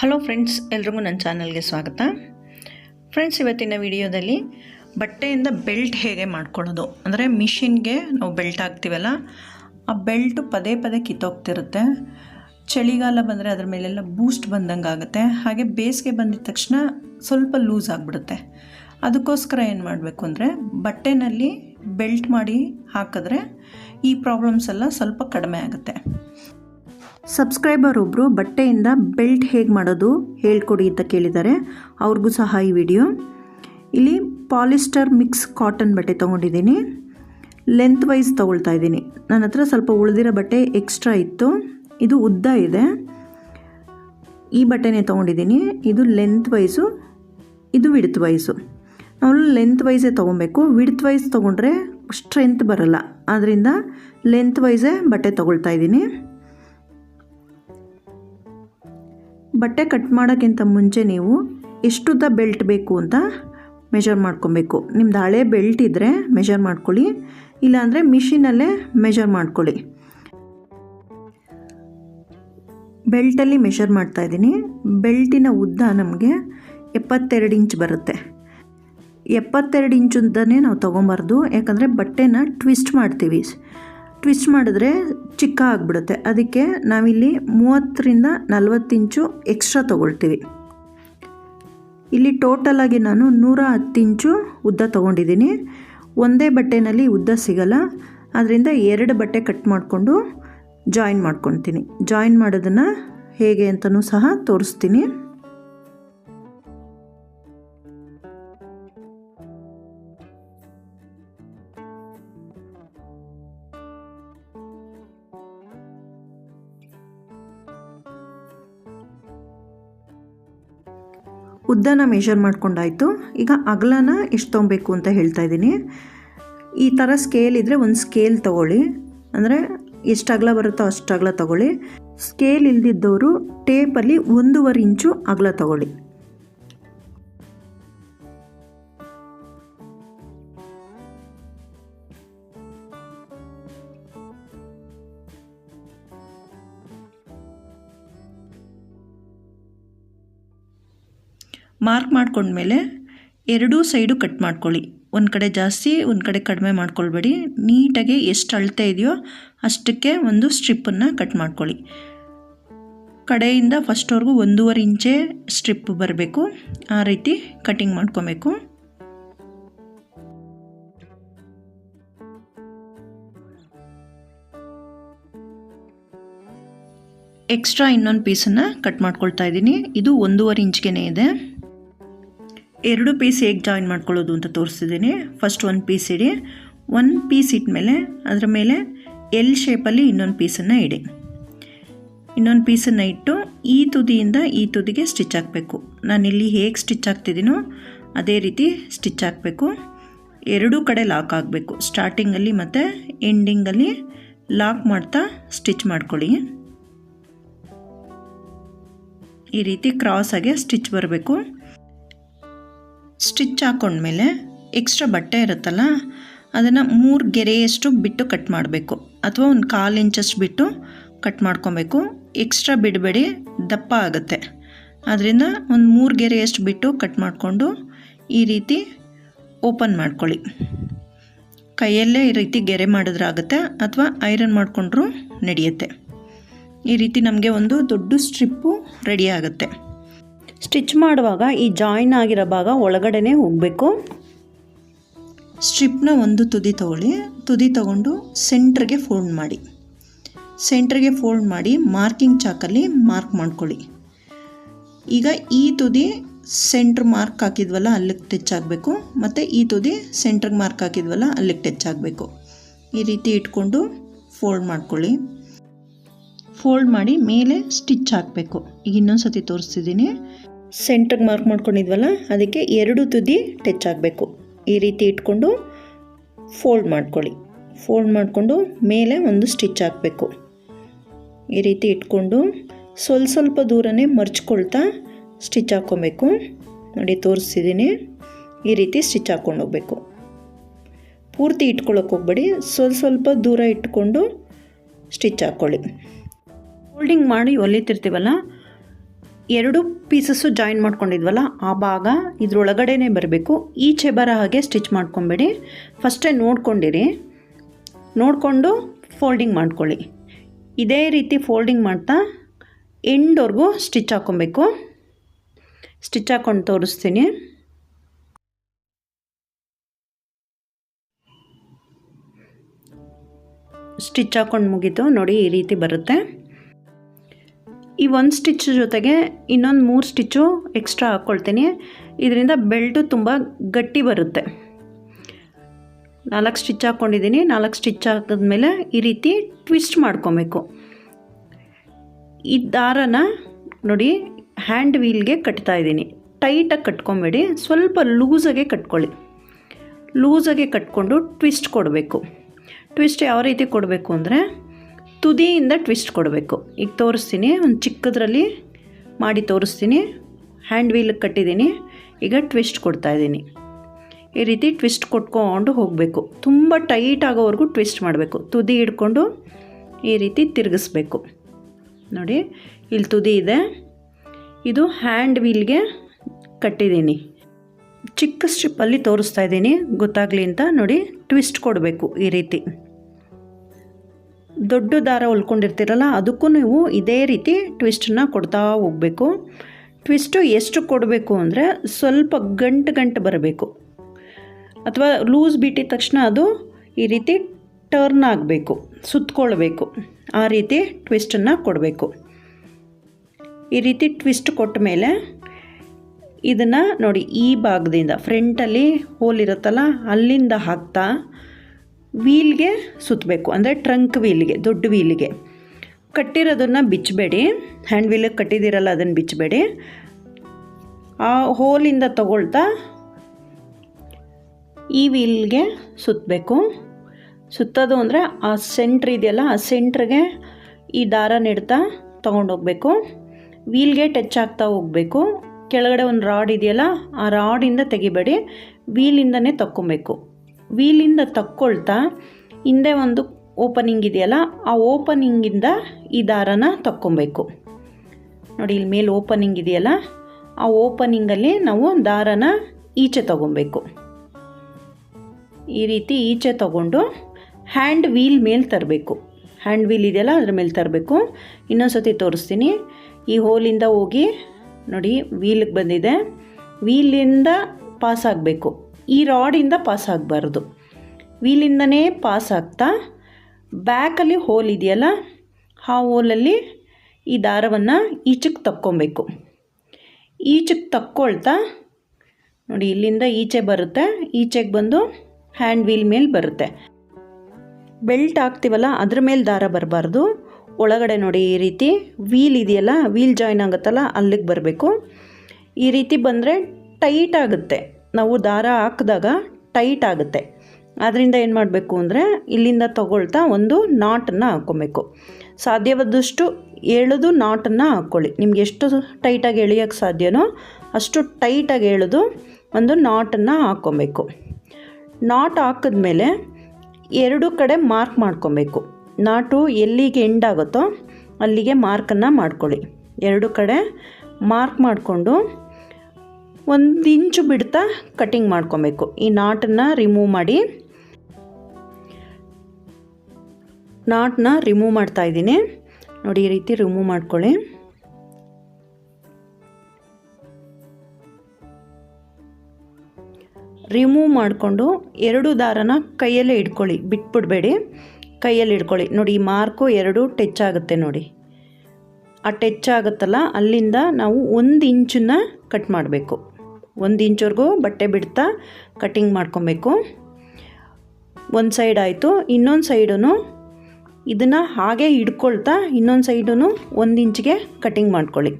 Hello friends ಎಲ್ರಿಗೂ ನನ್ನ ಚಾನಲ್ಗೆ ಸ್ವಾಗತ. ಫ್ರೆಂಡ್ಸ್ ಇವತ್ತಿನ ವಿಡಿಯೋದಲ್ಲಿ ಬಟ್ಟೆಯಿಂದ ಬೆಲ್ಟ್ ಹೇಗೆ ಮಾಡ್ಕೊಳ್ಳೋದು? ಅಂದರೆ ಮಿಷಿನ್ಗೆ ನಾವು ಬೆಲ್ಟ್ ಹಾಕ್ತೀವಲ್ಲ, ಆ ಬೆಲ್ಟು ಪದೇ ಪದೇ ಕಿತ್ತೋಗ್ತಿರುತ್ತೆ. ಚಳಿಗಾಲ ಬಂದರೆ ಅದ್ರ ಮೇಲೆಲ್ಲ ಬೂಸ್ಟ್ ಬಂದಂಗೆ ಆಗುತ್ತೆ. ಹಾಗೆ ಬೇಸಿಗೆ ಬಂದಿದ ತಕ್ಷಣ ಸ್ವಲ್ಪ ಲೂಸ್ ಆಗಿಬಿಡುತ್ತೆ. ಅದಕ್ಕೋಸ್ಕರ ಏನು ಮಾಡಬೇಕು ಅಂದರೆ ಬಟ್ಟೆನಲ್ಲಿ ಬೆಲ್ಟ್ ಮಾಡಿ ಹಾಕಿದ್ರೆ ಈ ಪ್ರಾಬ್ಲಮ್ಸ್ ಎಲ್ಲ ಸ್ವಲ್ಪ ಕಡಿಮೆ ಆಗುತ್ತೆ. ಸಬ್ಸ್ಕ್ರೈಬರ್ ಒಬ್ಬರು ಬಟ್ಟೆಯಿಂದ ಬೆಲ್ಟ್ ಹೇಗೆ ಮಾಡೋದು ಹೇಳ್ಕೊಡಿ ಅಂತ ಕೇಳಿದ್ದಾರೆ. ಅವ್ರಿಗೂ ಸಹ ಈ ವಿಡಿಯೋ. ಇಲ್ಲಿ ಪಾಲಿಸ್ಟರ್ ಮಿಕ್ಸ್ ಕಾಟನ್ ಬಟ್ಟೆ ತೊಗೊಂಡಿದ್ದೀನಿ. ಲೆಂತ್ ವೈಸ್ ತೊಗೊಳ್ತಾ ಇದ್ದೀನಿ. ನನ್ನ ಹತ್ರ ಸ್ವಲ್ಪ ಉಳಿದಿರೋ ಬಟ್ಟೆ ಎಕ್ಸ್ಟ್ರಾ ಇತ್ತು. ಇದು ಉದ್ದ ಇದೆ. ಈ ಬಟ್ಟೆನೇ ತೊಗೊಂಡಿದ್ದೀನಿ. ಇದು ಲೆಂತ್ ವೈಸು, ಇದು ವಿಡ್ತ್ ವೈಸು. ನಾವು ಲೆಂತ್ ವೈಸೇ ತೊಗೊಬೇಕು. ವಿಡ್ತ್ ವೈಸ್ ತೊಗೊಂಡ್ರೆ ಸ್ಟ್ರೆಂತ್ ಬರಲ್ಲ. ಆದ್ದರಿಂದ ಲೆಂತ್ ವೈಸೇ ಬಟ್ಟೆ ತೊಗೊಳ್ತಾ ಇದ್ದೀನಿ. ಬಟ್ಟೆ ಕಟ್ ಮಾಡೋಕ್ಕಿಂತ ಮುಂಚೆ ನೀವು ಎಷ್ಟುದ್ದ ಬೆಲ್ಟ್ ಬೇಕು ಅಂತ ಮೆಷರ್ ಮಾಡ್ಕೊಬೇಕು. ನಿಮ್ದು ಹಳೆ ಬೆಲ್ಟ್ ಇದ್ದರೆ ಮೆಷರ್ ಮಾಡ್ಕೊಳ್ಳಿ, ಇಲ್ಲಾಂದರೆ ಮಿಷಿನಲ್ಲೇ ಮೆಷರ್ ಮಾಡ್ಕೊಳ್ಳಿ. ಬೆಲ್ಟಲ್ಲಿ ಮೆಷರ್ ಮಾಡ್ತಾ ಇದ್ದೀನಿ. ಬೆಲ್ಟಿನ ಉದ್ದ ನಮಗೆ ಎಪ್ಪತ್ತೆರಡು ಇಂಚ್ ಬರುತ್ತೆ. ಎಪ್ಪತ್ತೆರಡು ಇಂಚುದ್ದನೇ ನಾವು ತೊಗೊಬಾರ್ದು, ಯಾಕಂದರೆ ಬಟ್ಟೆನ ಟ್ವಿಸ್ಟ್ ಮಾಡ್ತೀವಿ. ಟ್ವಿಸ್ಟ್ ಮಾಡಿದ್ರೆ ಚಿಕ್ಕ ಆಗಿಬಿಡುತ್ತೆ. ಅದಕ್ಕೆ ನಾವಿಲ್ಲಿ ಮೂವತ್ತರಿಂದ ನಲ್ವತ್ತು ಇಂಚು ಎಕ್ಸ್ಟ್ರಾ ತೊಗೊಳ್ತೀವಿ. ಇಲ್ಲಿ ಟೋಟಲಾಗಿ ನಾನು ನೂರ ಹತ್ತು ಇಂಚು ಉದ್ದ ತೊಗೊಂಡಿದ್ದೀನಿ. ಒಂದೇ ಬಟ್ಟೆನಲ್ಲಿ ಉದ್ದ ಸಿಗಲ್ಲ. ಅದರಿಂದ ಎರಡು ಬಟ್ಟೆ ಕಟ್ ಮಾಡಿಕೊಂಡು ಜಾಯಿನ್ ಮಾಡ್ಕೊತೀನಿ. ಜಾಯಿನ್ ಮಾಡೋದನ್ನು ಹೇಗೆ ಅಂತಲೂ ಸಹ ತೋರಿಸ್ತೀನಿ. ಉದ್ದನ ಮೆಷರ್ ಮಾಡ್ಕೊಂಡಾಯಿತು. ಈಗ ಅಗಲನ ಎಷ್ಟು ತೊಗೊಬೇಕು ಅಂತ ಹೇಳ್ತಾ ಇದ್ದೀನಿ. ಈ ಥರ ಸ್ಕೇಲ್ ಇದ್ದರೆ ಒಂದು ಸ್ಕೇಲ್ ತೊಗೊಳ್ಳಿ. ಅಂದರೆ ಎಷ್ಟು ಅಗಲ ಬರುತ್ತೋ ಅಷ್ಟು ಅಗಲ ತೊಗೊಳ್ಳಿ. ಸ್ಕೇಲ್ ಇಲ್ದಿದ್ದವರು ಟೇಪಲ್ಲಿ ಒಂದೂವರೆ ಇಂಚು ಅಗಲ ತೊಗೊಳ್ಳಿ. ಮಾರ್ಕ್ ಮಾಡ್ಕೊಂಡ್ಮೇಲೆ ಎರಡೂ ಸೈಡು ಕಟ್ ಮಾಡ್ಕೊಳ್ಳಿ. ಒಂದು ಕಡೆ ಜಾಸ್ತಿ, ಒಂದು ಕಡೆ ಕಡಿಮೆ ಮಾಡ್ಕೊಳ್ಬೇಡಿ. ನೀಟಾಗಿ ಎಷ್ಟು ಅಳತೆ ಇದೆಯೋ ಅಷ್ಟಕ್ಕೆ ಒಂದು ಸ್ಟ್ರಿಪ್ಪನ್ನು ಕಟ್ ಮಾಡ್ಕೊಳ್ಳಿ. ಕಡೆಯಿಂದ ಫಸ್ಟ್ವರೆಗೂ ಒಂದೂವರೆ ಇಂಚೆ ಸ್ಟ್ರಿಪ್ ಬರಬೇಕು. ಆ ರೀತಿ ಕಟಿಂಗ್ ಮಾಡ್ಕೊಬೇಕು. ಎಕ್ಸ್ಟ್ರಾ ಇನ್ನೊಂದು ಪೀಸನ್ನು ಕಟ್ ಮಾಡ್ಕೊಳ್ತಾ ಇದ್ದೀನಿ. ಇದು ಒಂದೂವರೆ ಇಂಚ್ಗೆ ಇದೆ. ಎರಡು ಪೀಸ್ ಹೇಗೆ ಜಾಯಿನ್ ಮಾಡ್ಕೊಳ್ಳೋದು ಅಂತ ತೋರಿಸ್ತಿದ್ದೀನಿ ಫಸ್ಟ್ ಒಂದು ಪೀಸ್ ಇಡಿ. ಒಂದು ಪೀಸ್ ಇಟ್ಮೇಲೆ ಅದರ ಮೇಲೆ ಎಲ್ ಶೇಪಲ್ಲಿ ಇನ್ನೊಂದು ಪೀಸನ್ನು ಇಡಿ. ಇನ್ನೊಂದು ಪೀಸನ್ನು ಇಟ್ಟು ಈ ತುದಿಯಿಂದ ಈ ತುದಿಗೆ ಸ್ಟಿಚ್ ಹಾಕಬೇಕು. ನಾನಿಲ್ಲಿ ಹೇಗೆ ಸ್ಟಿಚ್ ಹಾಕ್ತಿದ್ದೀನೋ ಅದೇ ರೀತಿ ಸ್ಟಿಚ್ ಹಾಕಬೇಕು. ಎರಡೂ ಕಡೆ ಲಾಕ್ ಆಗಬೇಕು ಸ್ಟಾರ್ಟಿಂಗಲ್ಲಿ ಮತ್ತು ಎಂಡಿಂಗಲ್ಲಿ ಲಾಕ್ ಮಾಡ್ತಾ ಸ್ಟಿಚ್ ಮಾಡ್ಕೊಳ್ಳಿ. ಈ ರೀತಿ ಕ್ರಾಸಾಗೆ ಸ್ಟಿಚ್ ಬರಬೇಕು. ಸ್ಟಿಚ್ ಹಾಕ್ಕೊಂಡ್ಮೇಲೆ ಎಕ್ಸ್ಟ್ರಾ ಬಟ್ಟೆ ಇರುತ್ತಲ್ಲ, ಅದನ್ನು ಮೂರು ಗೆರೆಯಷ್ಟು ಬಿಟ್ಟು ಕಟ್ ಮಾಡಬೇಕು. ಅಥವಾ ಒಂದು ಕಾಲು ಇಂಚಷ್ಟು ಬಿಟ್ಟು ಕಟ್ ಮಾಡ್ಕೊಬೇಕು. ಎಕ್ಸ್ಟ್ರಾ ಬಿಡಬೇಡಿ, ದಪ್ಪ ಆಗುತ್ತೆ. ಅದರಿಂದ ಒಂದು ಮೂರು ಗೆರೆಯಷ್ಟು ಬಿಟ್ಟು ಕಟ್ ಮಾಡಿಕೊಂಡು ಈ ರೀತಿ ಓಪನ್ ಮಾಡ್ಕೊಳ್ಳಿ. ಕೈಯಲ್ಲೇ ಈ ರೀತಿ ಗೆರೆ ಮಾಡಿದ್ರಾಗುತ್ತೆ ಅಥವಾ ಐರನ್ ಮಾಡಿಕೊಂಡ್ರೂ ನಡೆಯುತ್ತೆ. ಈ ರೀತಿ ನಮಗೆ ಒಂದು ದೊಡ್ಡ ಸ್ಟ್ರಿಪ್ಪು ರೆಡಿ ಆಗುತ್ತೆ. ಸ್ಟಿಚ್ ಮಾಡುವಾಗ ಈ ಜಾಯಿನ್ ಆಗಿರೋ ಭಾಗ ಒಳಗಡೆನೇ ಹೋಗಬೇಕು. ಸ್ಟ್ರಿಪ್ನ ಒಂದು ತುದಿ ತಗೊಳ್ಳಿ. ತುದಿ ತಗೊಂಡು ಸೆಂಟ್ರಿಗೆ ಫೋಲ್ಡ್ ಮಾಡಿ. ಸೆಂಟ್ರಿಗೆ ಫೋಲ್ಡ್ ಮಾಡಿ ಮಾರ್ಕಿಂಗ್ ಚಾಕಲ್ಲಿ ಮಾರ್ಕ್ ಮಾಡ್ಕೊಳ್ಳಿ. ಈಗ ಈ ತುದಿ ಸೆಂಟ್ರ್ ಮಾರ್ಕ್ ಹಾಕಿದ್ವಲ್ಲ, ಅಲ್ಲಿಗೆ ಟಚ್ ಆಗಬೇಕು. ಮತ್ತು ಈ ತುದಿ ಸೆಂಟ್ರಿಗೆ ಮಾರ್ಕ್ ಹಾಕಿದ್ವಲ್ಲ, ಅಲ್ಲಿಗೆ ಟಚ್ ಆಗಬೇಕು. ಈ ರೀತಿ ಇಟ್ಕೊಂಡು ಫೋಲ್ಡ್ ಮಾಡ್ಕೊಳ್ಳಿ. ಫೋಲ್ಡ್ ಮಾಡಿ ಮೇಲೆ ಸ್ಟಿಚ್ ಹಾಕಬೇಕು. ಈಗ ಇನ್ನೊಂದು ಸತಿ ತೋರಿಸ್ತಿದ್ದೀನಿ. ಸೆಂಟ್ರಿಗೆ ಮಾರ್ಕ್ ಮಾಡ್ಕೊಂಡಿದ್ವಲ್ಲ, ಅದಕ್ಕೆ ಎರಡು ತುದಿ ಟಚ್ ಆಗಬೇಕು. ಈ ರೀತಿ ಇಟ್ಕೊಂಡು ಫೋಲ್ಡ್ ಮಾಡ್ಕೊಳ್ಳಿ. ಫೋಲ್ಡ್ ಮಾಡಿಕೊಂಡು ಮೇಲೆ ಒಂದು ಸ್ಟಿಚ್ ಹಾಕಬೇಕು. ಈ ರೀತಿ ಇಟ್ಕೊಂಡು ಸ್ವಲ್ಪ ಸ್ವಲ್ಪ ದೂರನೇ ಮರ್ಚ್ಕೊಳ್ತಾ ಸ್ಟಿಚ್ ಹಾಕ್ಕೊಬೇಕು. ನೋಡಿ, ತೋರಿಸ್ತಿದ್ದೀನಿ. ಈ ರೀತಿ ಸ್ಟಿಚ್ ಹಾಕ್ಕೊಂಡು ಹೋಗಬೇಕು. ಪೂರ್ತಿ ಇಟ್ಕೊಳ್ಳೋಕೆ ಹೋಗ್ಬೇಡಿ. ಸ್ವಲ್ಪ ಸ್ವಲ್ಪ ದೂರ ಇಟ್ಕೊಂಡು ಸ್ಟಿಚ್ ಹಾಕ್ಕೊಳ್ಳಿ. ಫೋಲ್ಡಿಂಗ್ ಮಾಡಿ ಹೊಲಿತಿರ್ತೀವಲ್ಲ ಎರಡು ಪೀಸಸ್ಸು ಜಾಯಿನ್ ಮಾಡ್ಕೊಂಡಿದ್ವಲ್ಲ, ಆ ಭಾಗ ಇದ್ರೊಳಗಡೆನೇ ಬರಬೇಕು. ಈಚೆ ಬರೋ ಹಾಗೆ ಸ್ಟಿಚ್ ಮಾಡ್ಕೊಬೇಡಿ. ಫಸ್ಟೇ ನೋಡ್ಕೊಂಡಿರಿ. ನೋಡಿಕೊಂಡು ಫೋಲ್ಡಿಂಗ್ ಮಾಡ್ಕೊಳ್ಳಿ. ಇದೇ ರೀತಿ ಫೋಲ್ಡಿಂಗ್ ಮಾಡ್ತಾ ಎಂಡ್ವರೆಗೂ ಸ್ಟಿಚ್ ಹಾಕ್ಕೊಬೇಕು. ಸ್ಟಿಚ್ ಹಾಕ್ಕೊಂಡು ತೋರಿಸ್ತೀನಿ. ಸ್ಟಿಚ್ ಹಾಕ್ಕೊಂಡು ಮುಗೀತು. ನೋಡಿ ಈ ರೀತಿ ಬರುತ್ತೆ. ಈ ಒಂದು ಸ್ಟಿಚ್ ಜೊತೆಗೆ ಇನ್ನೊಂದು ಮೂರು ಸ್ಟಿಚ್ಚು ಎಕ್ಸ್ಟ್ರಾ ಹಾಕ್ಕೊಳ್ತೀನಿ. ಇದರಿಂದ ಬೆಲ್ಟು ತುಂಬ ಗಟ್ಟಿ ಬರುತ್ತೆ. ನಾಲ್ಕು ಸ್ಟಿಚ್ ಹಾಕ್ಕೊಂಡಿದ್ದೀನಿ. ನಾಲ್ಕು ಸ್ಟಿಚ್ ಹಾಕಿದ್ಮೇಲೆ ಈ ರೀತಿ ಟ್ವಿಸ್ಟ್ ಮಾಡ್ಕೊಬೇಕು. ಈ ದಾರನ ನೋಡಿ ಹ್ಯಾಂಡ್ ವೀಲ್ಗೆ ಕಟ್ತಾ ಇದ್ದೀನಿ. ಟೈಟಾಗಿ ಕಟ್ಕೊಬೇಡಿ. ಸ್ವಲ್ಪ ಲೂಸಾಗೆ ಕಟ್ಕೊಳ್ಳಿ. ಲೂಸಾಗೆ ಕಟ್ಕೊಂಡು ಟ್ವಿಸ್ಟ್ ಕೊಡಬೇಕು. ಟ್ವಿಸ್ಟ್ ಯಾವ ರೀತಿ ಕೊಡಬೇಕು ಅಂದರೆ ತುದಿಯಿಂದ ಟ್ವಿಸ್ಟ್ ಕೊಡಬೇಕು. ಈಗ ತೋರಿಸ್ತೀನಿ, ಒಂದು ಚಿಕ್ಕದ್ರಲ್ಲಿ ಮಾಡಿ ತೋರಿಸ್ತೀನಿ. ಹ್ಯಾಂಡ್ ವೀಲಿಗೆ ಕಟ್ಟಿದ್ದೀನಿ, ಈಗ ಟ್ವಿಸ್ಟ್ ಕೊಡ್ತಾ ಇದ್ದೀನಿ. ಈ ರೀತಿ ಟ್ವಿಸ್ಟ್ ಕೊಟ್ಕೊಂಡು ಹೋಗಬೇಕು. ತುಂಬ ಟೈಟ್ ಆಗೋವರೆಗೂ ಟ್ವಿಸ್ಟ್ ಮಾಡಬೇಕು. ತುದಿ ಹಿಡ್ಕೊಂಡು ಈ ರೀತಿ ತಿರುಗಿಸ್ಬೇಕು. ನೋಡಿ, ಇಲ್ಲಿ ತುದಿ ಇದೆ. ಇದು ಹ್ಯಾಂಡ್ ವೀಲ್ಗೆ ಕಟ್ಟಿದ್ದೀನಿ. ಚಿಕ್ಕ ಸ್ಟ್ರಿಪ್ಪಲ್ಲಿ ತೋರಿಸ್ತಾ ಇದ್ದೀನಿ, ಗೊತ್ತಾಗಲಿ ಅಂತ ನೋಡಿ, ಟ್ವಿಸ್ಟ್ ಕೊಡಬೇಕು ಈ ರೀತಿ. ದೊಡ್ಡ ದಾರ ಹೊಲ್ಕೊಂಡಿರ್ತೀರಲ್ಲ, ಅದಕ್ಕೂ ನೀವು ಇದೇ ರೀತಿ ಟ್ವಿಸ್ಟನ್ನ ಕೊಡ್ತಾ ಹೋಗಬೇಕು. ಟ್ವಿಸ್ಟು ಎಷ್ಟು ಕೊಡಬೇಕು ಅಂದರೆ ಸ್ವಲ್ಪ ಗಂಟು ಗಂಟು ಬರಬೇಕು. ಅಥವಾ ಲೂಸ್ ಬಿಟ್ಟಿದ ತಕ್ಷಣ ಅದು ಈ ರೀತಿ ಟರ್ನ್ ಆಗಬೇಕು ಸುತ್ತಕೊಳ್ಬೇಕು ಆ ರೀತಿ ಟ್ವಿಸ್ಟನ್ನು ಕೊಡಬೇಕು. ಈ ರೀತಿ ಟ್ವಿಸ್ಟ್ ಕೊಟ್ಟ ಮೇಲೆ ಇದನ್ನು ನೋಡಿ ಈ ಭಾಗದಿಂದ ಫ್ರಂಟಲ್ಲಿ ಹೋಲ್ ಇರುತ್ತಲ್ಲ, ಅಲ್ಲಿಂದ ಹಾಕ್ತಾ ವೀಲ್ಗೆ ಸುತ್ತಬೇಕು. ಅಂದರೆ ಟ್ರಂಕ್ ವೀಲ್ಗೆ ದೊಡ್ಡ ವೀಲ್ಗೆ ಕಟ್ಟಿರೋದನ್ನು ಬಿಚ್ಚಬೇಡಿ ಹ್ಯಾಂಡ್ ವೀಲಿಗೆ ಕಟ್ಟಿದ್ದೀರಲ್ಲ, ಅದನ್ನು ಬಿಚ್ಚಬೇಡಿ ಆ ಹೋಲಿಂದ ತಗೊಳ್ತಾ ಈ ವೀಲ್ಗೆ ಸುತ್ತಬೇಕು. ಸುತ್ತೋದು ಅಂದರೆ ಆ ಸೆಂಟ್ರ್ ಇದೆಯಲ್ಲ, ಆ ಸೆಂಟ್ರಿಗೆ ಈ ದಾರ ನೆಡ್ತಾ ತೊಗೊಂಡೋಗ್ಬೇಕು ವೀಲ್ಗೆ ಟಚ್ ಆಗ್ತಾ ಹೋಗಬೇಕು. ಕೆಳಗಡೆ ಒಂದು ರಾಡ್ ಇದೆಯಲ್ಲ, ಆ ರಾಡಿಂದ ತೆಗಿಬೇಡಿ. ವೀಲಿಂದನೇ ತಕ್ಕೊಬೇಕು. ವೀಲಿಂದ ತಕ್ಕೊಳ್ತಾ ಹಿಂದೆ ಒಂದು ಓಪನಿಂಗ್ ಇದೆಯಲ್ಲ, ಆ ಓಪನಿಂಗಿಂದ ಈ ದಾರನ ತಕ್ಕೊಬೇಕು. ನೋಡಿ, ಇಲ್ಲಿ ಮೇಲೆ ಓಪನಿಂಗ್ ಇದೆಯಲ್ಲ, ಆ ಓಪನಿಂಗಲ್ಲಿ ನಾವು ದಾರನ ಈಚೆ ತಗೊಬೇಕು. ಈ ರೀತಿ ಈಚೆ ತಗೊಂಡು ಹ್ಯಾಂಡ್ ವೀಲ್ ಮೇಲೆ ತರಬೇಕು. ಹ್ಯಾಂಡ್ ವೀಲ್ ಇದೆಯಲ್ಲ, ಅದ್ರ ಮೇಲೆ ತರಬೇಕು. ಇನ್ನೊಂದು ಸತಿ ತೋರಿಸ್ತೀನಿ. ಈ ಹೋಲಿಂದ ಹೋಗಿ, ನೋಡಿ ವೀಲಿಗೆ ಬಂದಿದೆ. ವೀಲಿಂದ ಪಾಸ್ ಆಗಬೇಕು. ಈ ರಾಡಿಂದ ಪಾಸ್ ಆಗಬಾರ್ದು. ವೀಲಿಂದನೇ ಪಾಸ್ ಆಗ್ತಾ, ಬ್ಯಾಕಲ್ಲಿ ಹೋಲ್ ಇದೆಯಲ್ಲ, ಆ ಹೋಲಲ್ಲಿ ಈ ದಾರವನ್ನು ಈಚಕ್ಕೆ ತಕ್ಕೊಬೇಕು. ಈಚಕ್ಕೆ ತಕ್ಕೊಳ್ತಾ, ನೋಡಿ ಇಲ್ಲಿಂದ ಈಚೆ ಬರುತ್ತೆ, ಈಚೆಗೆ ಬಂದು ಹ್ಯಾಂಡ್ ವೀಲ್ ಮೇಲೆ ಬರುತ್ತೆ. ಬೆಲ್ಟ್ ಹಾಕ್ತೀವಲ್ಲ, ಅದ್ರ ಮೇಲೆ ದಾರ ಬರಬಾರ್ದು. ಒಳಗಡೆ ನೋಡಿ ಈ ರೀತಿ ವೀಲ್ ಇದೆಯಲ್ಲ, ವೀಲ್ ಜಾಯ್ನ್ ಆಗುತ್ತಲ್ಲ, ಅಲ್ಲಿಗೆ ಬರಬೇಕು. ಈ ರೀತಿ ಬಂದರೆ ಟೈಟ್ ಆಗುತ್ತೆ. ನಾವು ದಾರ ಹಾಕಿದಾಗ ಟೈಟ್ ಆಗುತ್ತೆ. ಆದ್ದರಿಂದ ಏನು ಮಾಡಬೇಕು ಅಂದರೆ ಇಲ್ಲಿಂದ ತಗೊಳ್ತಾ ಒಂದು ನಾಟನ್ನು ಹಾಕ್ಕೊಬೇಕು. ಸಾಧ್ಯವಾದಷ್ಟು ಎಳೆದು ನಾಟನ್ನು ಹಾಕ್ಕೊಳ್ಳಿ. ನಿಮ್ಗೆ ಎಷ್ಟು ಟೈಟಾಗಿ ಎಳೆಯೋಕ್ಕೆ ಸಾಧ್ಯನೋ ಅಷ್ಟು ಟೈಟಾಗಿ ಎಳೆದು ಒಂದು ನಾಟನ್ನು ಹಾಕ್ಕೊಬೇಕು. ನಾಟ್ ಹಾಕಿದ್ಮೇಲೆ ಎರಡು ಕಡೆ ಮಾರ್ಕ್ ಮಾಡ್ಕೊಬೇಕು. ನಾಟು ಎಲ್ಲಿಗೆ ಎಂಡ್ ಆಗುತ್ತೋ ಅಲ್ಲಿಗೆ ಮಾರ್ಕನ್ನು ಮಾಡ್ಕೊಳ್ಳಿ. ಎರಡು ಕಡೆ ಮಾರ್ಕ್ ಮಾಡಿಕೊಂಡು ಒಂದು ಇಂಚು ಬಿಡ್ತಾ ಕಟಿಂಗ್ ಮಾಡ್ಕೊಬೇಕು. ಈ ನಾಟನ್ನು ರಿಮೂವ್ ಮಾಡಿ ನಾಟನ್ನ ರಿಮೂವ್ ಮಾಡ್ತಾ ಇದ್ದೀನಿ. ನೋಡಿ, ಈ ರೀತಿ ರಿಮೂವ್ ಮಾಡ್ಕೊಳ್ಳಿ. ರಿಮೂವ್ ಮಾಡಿಕೊಂಡು ಎರಡು ದಾರನ ಕೈಯಲ್ಲೇ ಇಟ್ಕೊಳ್ಳಿ. ಬಿಟ್ಬಿಡಬೇಡಿ. ಕೈಯಲ್ಲಿ ಇಟ್ಕೊಳ್ಳಿ. ನೋಡಿ, ಈ ಮಾರ್ಕು ಎರಡು ಟಚ್ ಆಗುತ್ತೆ ನೋಡಿ. ಆ ಟಚ್ ಆಗುತ್ತಲ್ಲ, ಅಲ್ಲಿಂದ ನಾವು ಒಂದು ಇಂಚನ್ನು ಕಟ್ ಮಾಡಬೇಕು. ಒಂದು ಇಂಚವರೆಗೂ ಬಟ್ಟೆ ಬಿಡ್ತಾ ಕಟ್ಟಿಂಗ್ ಮಾಡ್ಕೊಬೇಕು. ಒಂದು ಸೈಡ್ ಆಯಿತು, ಇನ್ನೊಂದು ಸೈಡೂ ಇದನ್ನು ಹಾಗೆ ಹಿಡ್ಕೊಳ್ತಾ ಇನ್ನೊಂದು ಸೈಡೂ ಒಂದು ಇಂಚಿಗೆ ಕಟ್ಟಿಂಗ್ ಮಾಡ್ಕೊಳ್ಳಿ.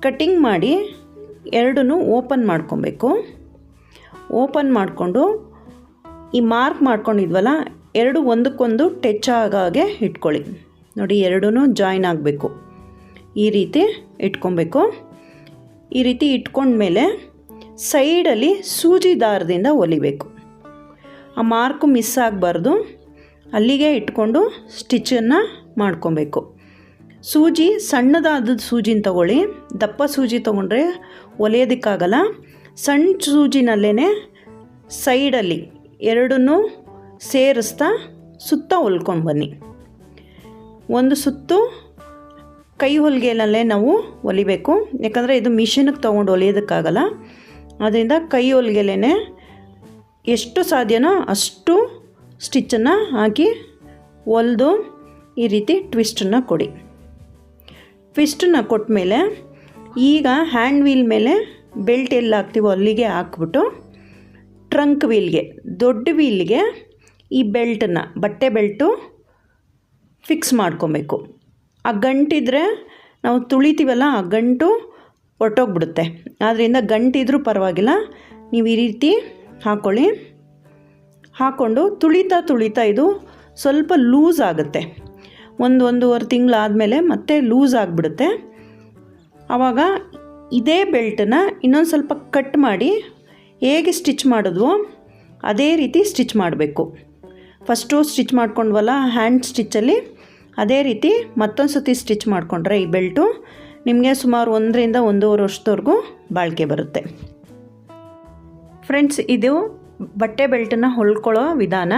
ಕಟ್ಟಿಂಗ್ ಮಾಡಿ ಎರಡೂ ಓಪನ್ ಮಾಡ್ಕೊಬೇಕು. ಓಪನ್ ಮಾಡಿಕೊಂಡು ಈ ಮಾರ್ಕ್ ಮಾಡ್ಕೊಂಡಿದ್ವಲ್ಲ, ಎರಡು ಒಂದಕ್ಕೊಂದು ಟಚ್ ಆಗಾಗೆ ಇಟ್ಕೊಳ್ಳಿ. ನೋಡಿ ಎರಡೂ ಜಾಯಿನ್ ಆಗಬೇಕು. ಈ ರೀತಿ ಇಟ್ಕೊಬೇಕು. ಈ ರೀತಿ ಇಟ್ಕೊಂಡ್ಮೇಲೆ ಸೈಡಲ್ಲಿ ಸೂಜಿ ದಾರದಿಂದ ಹೊಲಿಬೇಕು ಆ ಮಾರ್ಕು ಮಿಸ್ ಆಗಬಾರ್ದು. ಅಲ್ಲಿಗೆ ಇಟ್ಕೊಂಡು ಸ್ಟಿಚ್ಚನ್ನು ಮಾಡ್ಕೊಬೇಕು. ಸೂಜಿ ಸಣ್ಣದಾದ ಸೂಜಿನ ತಗೊಳ್ಳಿ. ದಪ್ಪ ಸೂಜಿ ತೊಗೊಂಡ್ರೆ ಒಲೆಯೋದಕ್ಕಾಗಲ್ಲ. ಸಣ್ಣ ಸೂಜಿನಲ್ಲೇ ಸೈಡಲ್ಲಿ ಎರಡನ್ನೂ ಸೇರಿಸ್ತಾ ಸುತ್ತ ಹೊಲ್ಕೊಂಡು ಬನ್ನಿ. ಒಂದು ಸುತ್ತು ಕೈ ಹೊಲಿಗೆನಲ್ಲೇ ನಾವು ಹೊಲಿಬೇಕು. ಯಾಕಂದರೆ ಇದು ಮಿಷಿನಿಗೆ ತೊಗೊಂಡು ಹೊಲಿಯೋದಕ್ಕಾಗಲ್ಲ. ಅದರಿಂದ ಕೈ ಹೊಲಿಗೆಲೇ ಎಷ್ಟು ಸಾಧ್ಯನೋ ಅಷ್ಟು ಸ್ಟಿಚ್ಚನ್ನು ಹಾಕಿ ಹೊಲಿದು ಈ ರೀತಿ ಟ್ವಿಸ್ಟನ್ನು ಕೊಡಿ. ಟ್ವಿಸ್ಟನ್ನ ಕೊಟ್ಟ ಮೇಲೆ ಈಗ ಹ್ಯಾಂಡ್ ವೀಲ್ ಮೇಲೆ ಬೆಲ್ಟ್ ಎಲ್ಲಿ ಹಾಕ್ತೀವೋ ಅಲ್ಲಿಗೆ ಹಾಕ್ಬಿಟ್ಟು ಟ್ರಂಕ್ ವೀಲ್ಗೆ, ದೊಡ್ಡ ವೀಲ್ಗೆ ಈ ಬೆಲ್ಟನ್ನು, ಬಟ್ಟೆ ಬೆಲ್ಟು ಫಿಕ್ಸ್ ಮಾಡ್ಕೊಬೇಕು. ಆ ಗಂಟಿದ್ರೆ ನಾವು ತುಳಿತೀವಲ್ಲ ಆ ಗಂಟು ಹೊರ್ಟೋಗ್ಬಿಡುತ್ತೆ ಆದ್ದರಿಂದ ಗಂಟಿದ್ರೂ ಪರವಾಗಿಲ್ಲ, ನೀವು ಈ ರೀತಿ ಹಾಕ್ಕೊಳ್ಳಿ ಹಾಕ್ಕೊಂಡು ತುಳಿತಾ ತುಳಿತಾ ಇದು ಸ್ವಲ್ಪ ಲೂಸ್ ಆಗುತ್ತೆ. ಒಂದು ಒಂದೂವರೆ ತಿಂಗಳಾದಮೇಲೆ ಮತ್ತೆ ಲೂಸ್ ಆಗಿಬಿಡುತ್ತೆ. ಆವಾಗ ಇದೇ ಬೆಲ್ಟನ್ನು ಇನ್ನೊಂದು ಸ್ವಲ್ಪ ಕಟ್ ಮಾಡಿ ಹೇಗೆ ಸ್ಟಿಚ್ ಮಾಡಿದ್ವೋ ಅದೇ ರೀತಿ ಸ್ಟಿಚ್ ಮಾಡಬೇಕು. ಫಸ್ಟು ಸ್ಟಿಚ್ ಮಾಡ್ಕೊಂಡ್ವಲ್ಲ ಹ್ಯಾಂಡ್ ಸ್ಟಿಚ್ಚಲ್ಲಿ ಅದೇ ರೀತಿ ಮತ್ತೊಂದು ಸತಿ ಸ್ಟಿಚ್ ಮಾಡಿಕೊಂಡ್ರೆ ಈ ಬೆಲ್ಟು ನಿಮಗೆ ಸುಮಾರು ಒಂದರಿಂದ ಒಂದೂವರೆ ವರ್ಷದವರೆಗೂ ಬಾಳಿಕೆ ಬರುತ್ತೆ. ಫ್ರೆಂಡ್ಸ್ ಇದು ಬಟ್ಟೆ ಬೆಲ್ಟನ್ನು ಹೊಲ್ಕೊಳ್ಳೋ ವಿಧಾನ.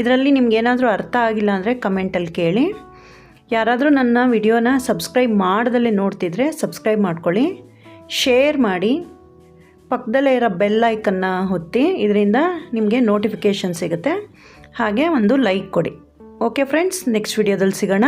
ಇದರಲ್ಲಿ ನಿಮ್ಗೇನಾದರೂ ಅರ್ಥ ಆಗಿಲ್ಲ ಅಂದರೆ ಕಮೆಂಟಲ್ಲಿ ಕೇಳಿ. ಯಾರಾದರೂ ನನ್ನ ವಿಡಿಯೋನ ಸಬ್ಸ್ಕ್ರೈಬ್ ಮಾಡ್ದಲ್ಲೇ ನೋಡ್ತಿದ್ರೆ ಸಬ್ಸ್ಕ್ರೈಬ್ ಮಾಡ್ಕೊಳ್ಳಿ. ಶೇರ್ ಮಾಡಿ. ಪಕ್ಕದಲ್ಲೇ ಇರೋ ಬೆಲ್ ಐಕನ್ನ ಹೊತ್ತಿ ಇದರಿಂದ ನಿಮಗೆ ನೋಟಿಫಿಕೇಷನ್ ಸಿಗುತ್ತೆ. ಹಾಗೆ ಒಂದು ಲೈಕ್ ಕೊಡಿ. ಓಕೆ ಫ್ರೆಂಡ್ಸ್ ನೆಕ್ಸ್ಟ್ ವಿಡಿಯೋದಲ್ಲಿ ಸಿಗೋಣ.